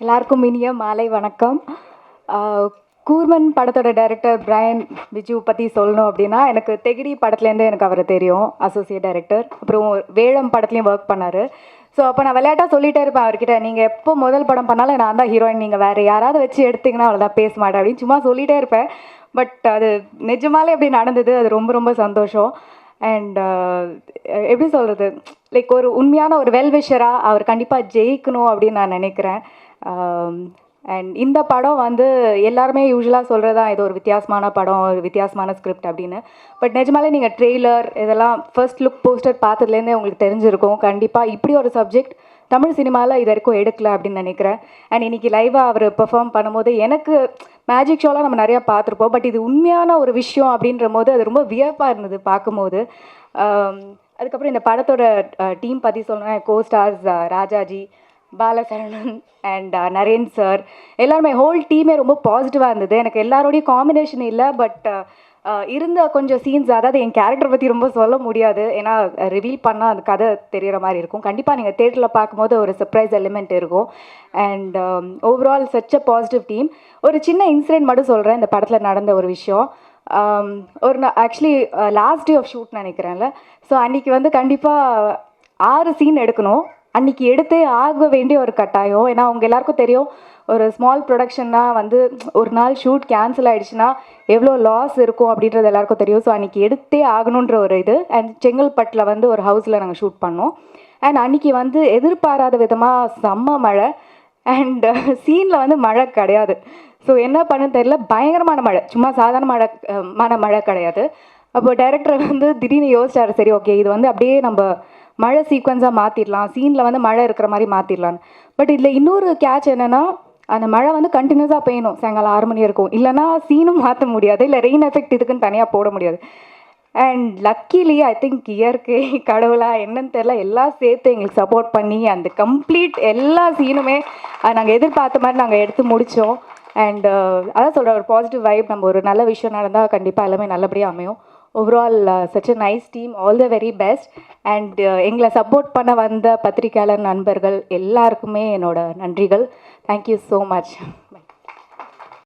எல்லாருக்கும் இனிய மாலை வணக்கம். கூர்மன் படத்தோட டைரக்டர் பிரையன் விஜு பற்றி சொல்லணும் அப்படின்னா எனக்கு தெகிரி படத்துலேருந்து எனக்கு அவரை தெரியும் அசோசியேட் டைரக்டர் அப்புறம் வேழம் படத்துலேயும் ஒர்க் பண்ணார். ஸோ அப்போ நான் விளையாட்டாக சொல்லிகிட்டே இருப்பேன் அவர்கிட்ட நீங்கள் எப்போ முதல் படம் பண்ணாலும் நான் தான் ஹீரோயின் நீங்கள் வேறு யாராவது வச்சு எடுத்தீங்கன்னா அவ்வளோதான் பேச மாட்டேன். அப்படின்னு சும்மா சொல்லிகிட்டே இருப்பேன். பட் அது நிஜமாலே அப்படி நடந்தது. அது ரொம்ப ரொம்ப சந்தோஷம். அண்ட் எப்படி சொல்கிறது லைக் ஒரு உண்மையான ஒரு வெல்விஷராக அவர் கண்டிப்பாக ஜெயிக்கணும் அப்படின்னு நான் நினைக்கிறேன். அண்ட் இந்த படம் வந்து எல்லாருமே யூஸ்வலாக சொல்கிறது தான் இது ஒரு வித்தியாசமான படம் ஒரு வித்தியாசமான ஸ்கிரிப்ட் அப்படின்னு. பட் நிஜமாலே நீங்கள் ட்ரெய்லர் இதெல்லாம் ஃபர்ஸ்ட் லுக் போஸ்டர் பார்த்ததுலேருந்தே உங்களுக்கு தெரிஞ்சிருக்கும். கண்டிப்பாக இப்படி ஒரு சப்ஜெக்ட் தமிழ் சினிமாவில் இது வரைக்கும் எடுக்கல அப்படின்னு நினைக்கிறேன். அண்ட் இன்றைக்கி லைவாக அவர் பெர்ஃபார்ம் பண்ணும்போது எனக்கு மேஜிக் ஷோலாம் நம்ம நிறையா பார்த்துருப்போம். பட் இது உண்மையான ஒரு விஷயம் அப்படின்ற போது அது ரொம்ப வியப்பாக இருந்தது பார்க்கும்போது. அதுக்கப்புறம் இந்த படத்தோட டீம் பற்றி சொல்லணும்னா co stars Rajaji. Balasaranan and Naren sir எல்லாருமே ஹோல் டீமே ரொம்ப பாசிட்டிவாக இருந்தது. எனக்கு எல்லாரோடைய காம்பினேஷன் இல்லை பட் uh, uh, இருந்த கொஞ்சம் சீன்ஸ் அதாவது என் கேரக்டர் பற்றி ரொம்ப சொல்ல முடியாது. ஏன்னா ரிவீல் பண்ணால் அந்த கதை தெரிகிற மாதிரி இருக்கும். கண்டிப்பாக நீங்கள் தேட்டரில் பார்க்கும்போது ஒரு சர்ப்ரைஸ் எலிமெண்ட் இருக்கும். And overall such a positive team ஒரு சின்ன இன்சிடென்ட் மட்டும் சொல்கிறேன் இந்த படத்தில் நடந்த ஒரு விஷயம். Um, ஒரு actually last day of shoot நினைக்கிறேன்ல. So அன்றைக்கி வந்து கண்டிப்பாக ஆறு சீன் எடுக்கணும். அன்னைக்கு எடுத்தே ஆக வேண்டிய ஒரு கட்டாயம். ஏன்னா அவங்க எல்லாருக்கும் தெரியும் ஒரு ஸ்மால் ப்ரொடக்ஷன்னா வந்து ஒரு நாள் ஷூட் கேன்சல் ஆகிடுச்சுன்னா எவ்வளோ லாஸ் இருக்கும் அப்படின்றது எல்லாருக்கும் தெரியும். ஸோ அன்றைக்கி எடுத்தே ஆகணுன்ற ஒரு இது. அண்ட் செங்கல்பட்டில் வந்து ஒரு ஹவுஸில் நாங்கள் ஷூட் பண்ணோம். அண்ட் அன்றைக்கி வந்து எதிர்பாராத விதமாக செம்ம மழை. அண்ட் சீனில் வந்து மழை கிடையாது. ஸோ என்ன பண்ண தெரியல. பயங்கரமான மழை. சும்மா சாதாரண மழை மான மழை கிடையாது. அப்போ டைரக்டர் வந்து திடீர்னு யோசிச்சார். சரி ஓகே இது வந்து அப்படியே நம்ம மழை சீக்வன்ஸாக மாற்றிடலாம் சீனில் வந்து மழை இருக்கிற மாதிரி மாற்றிடலான்னு பட் இதில் இன்னொரு கேட்ச் என்னென்னா அந்த மழை வந்து கண்டினியூஸாக பெய்யணும். சாயங்காலம் ஆறு மணி இருக்கும் இல்லைன்னா சீனும் மாற்ற முடியாது. இல்லை ரெயின் எஃபெக்ட் இதுக்குன்னு தனியாக போட முடியாது. அண்ட் லக்கிலி ஐ திங்க் இயற்கை கடவுளா என்னன்னு தெரியல. எல்லாம் சேர்த்து எங்களுக்கு சப்போர்ட் பண்ணி அந்த கம்ப்ளீட் எல்லா சீனுமே நாங்கள் எதிர்பார்த்த மாதிரி நாங்கள் எடுத்து முடித்தோம் அண்ட் அதான் சொல்கிற ஒரு பாசிட்டிவ் வைப் நம்ம ஒரு நல்ல விஷயம் நடந்தால் கண்டிப்பாக எல்லாமே நல்லபடியாக அமையும். Overall such a nice team all the very best and எங்களை சப்போர்ட் பண்ண வந்த பத்திரிக்கையாளர் நண்பர்கள் எல்லாருக்குமே என்னோட நன்றிகள். Thank you so much